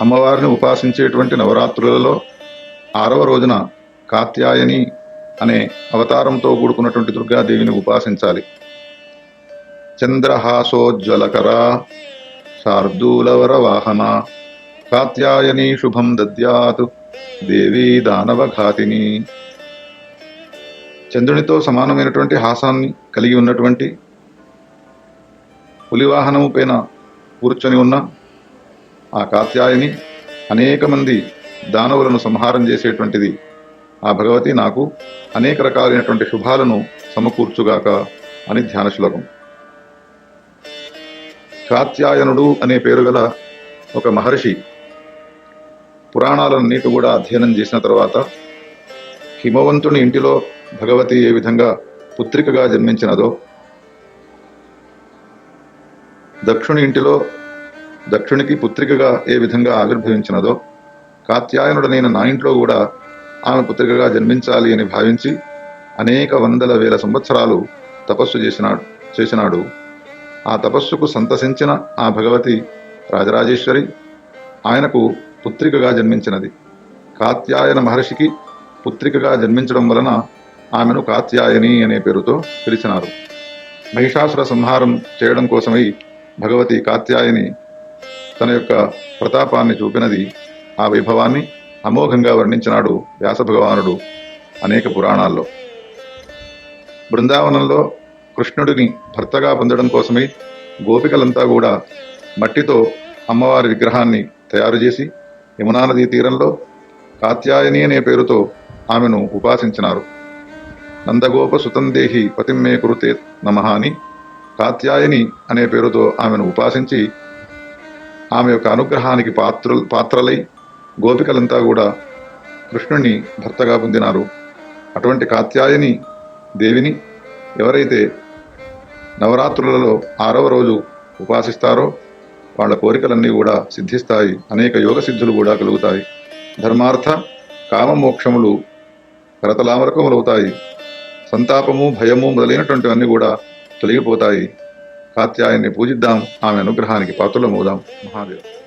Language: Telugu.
అమ్మవారిని ఉపాసించేటువంటి నవరాత్రులలో ఆరవ రోజున కాత్యాయని అనే అవతారంతో కూడుకున్నటువంటి దుర్గాదేవిని ఉపాసించాలి. చంద్రహాసోజ్వలకర శార్దూలవర వాహన కాత్యాయని శుభం దద్యాత్ దేవీ దానవఘాతిని. చంద్రునితో సమానమైనటువంటి హాసాన్ని కలిగి ఉన్నటువంటి పులివాహనము పైన కూర్చొని ఉన్న ఆ కాత్యాయని అనేక మంది దానవులను సంహారం చేసేటువంటిది. ఆ భగవతి నాకు అనేక రకాలైనటువంటి శుభాలను సమకూర్చుగాక అని ధ్యాన శ్లోకం. కాత్యాయనుడు అనే పేరు గల ఒక మహర్షి పురాణాలన్నిటి కూడా అధ్యయనం చేసిన తర్వాత హిమవంతుని ఇంటిలో భగవతి ఏ విధంగా పుత్రికగా జన్మించినదో దక్షుని ఇంటిలో దక్షునికి పుత్రికగా ఏ విధంగా ఆవిర్భవించినదో కాత్యాయనుడనైన నా ఇంట్లో కూడా ఆమె పుత్రికగా జన్మించాలి అని భావించి అనేక వందల వేల సంవత్సరాలు తపస్సు చేసినాడు చేసినాడు. ఆ తపస్సుకు సంతసించిన ఆ భగవతి రాజరాజేశ్వరి ఆయనకు పుత్రికగా జన్మించినది. కాత్యాయన మహర్షికి పుత్రికగా జన్మించడం వలన ఆమెను కాత్యాయని అనే పేరుతో పిలిచినారు. మహిషాసుర సంహారం చేయడం కోసమై భగవతి కాత్యాయని తన యొక్క ప్రతాపాన్ని చూపినది ఆ వైభవాన్ని అమోఘంగా వర్ణించినాడు వ్యాస భగవానుడు అనేక పురాణాల్లో. బృందావనంలో కృష్ణుడిని భర్తగా పొందడం కోసమే గోపికలంతా కూడా మట్టితో అమ్మవారి విగ్రహాన్ని తయారు చేసి యమునా నదీ తీరంలో కాత్యాయని అనే పేరుతో ఆమెను ఉపాసించినారు. నందగోప సుతందేహి పతిమ్మే కురుతే నమహాని అని కాత్యాయని అనే పేరుతో ఆమెను ఉపాసించి ఆమె యొక్క అనుగ్రహానికి పాత్ర పాత్రలై గోపికలంతా కూడా కృష్ణుణ్ణి భర్తగా పొందినారు. అటువంటి కాత్యాయని దేవిని ఎవరైతే నవరాత్రులలో ఆరవ రోజు ఉపాసిస్తారో వాళ్ళ కోరికలన్నీ కూడా సిద్ధిస్తాయి. అనేక యోగ సిద్ధులు కూడా కలుగుతాయి. ధర్మార్థ కామమోక్షములు కరతలామరకములవుతాయి. సంతాపము భయము మొదలైనటువంటివన్నీ కూడా తొలగిపోతాయి. కాత్యాయన్ని పూజిద్దాం. ఆమె అనుగ్రహానికి పాత్రలమవుదాం మహాదేవ్.